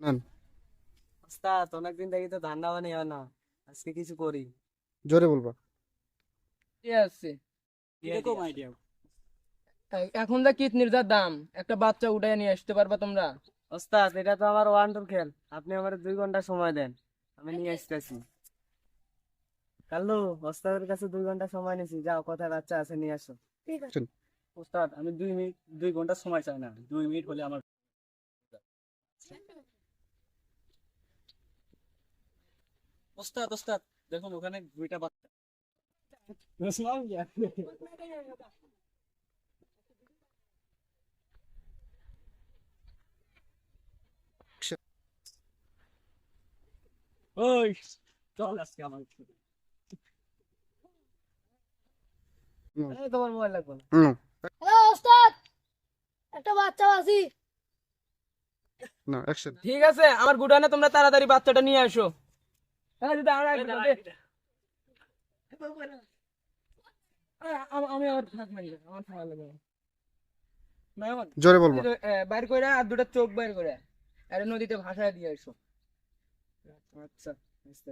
নেন। ওস্তাদ অনেকদিন দেখি তো ধান্দা বানি হয় না। আজকে কিছু করি। জোরে বলবা। কি আছে? এ- এখন দা কিডনির যা দাম একটা বাচ্চা উঠায় নিয়ে আসতে পারবা তোমরা? ওস্তাদ এটা তো আমার ওয়ান টুর খেল। আপনি আমার দুই ঘণ্টা সময় দেন। আমি নিয়ে আসতেছি। কাল্লু ওস্তাদের কাছে দুই ঘণ্টা সময় নিয়েছি যাও কোথায় বাচ্চা আছে নিয়ে আসো। ওস্তাদ আমি দুই মিনিট দুই ঘণ্টা সময় চাই না। দুই মিনিট হলে আমার ওস্তাদ ওস্তাদ দেখুন ওখানে দুইটা বাচ্চা। ওই চল আজকে আমার এই তোমার মোবাইল লাগবে না। হ্যালো ওস্তাদ! একটা বাচ্চা আছি। না অ্যাকশন ঠিক আছে আমার গুডানে তোমরা তাড়াতাড়ি বাচ্চাটা নিয়ে আসো। আম- আমি আমার থাক মারি আমার থাকা লাগবে জোরে বলব। বাইর করে আর দুটো চোখ বাইর করে আরে নদীতে ভাসায় দিয়ে আসো। আচ্ছা বুঝতে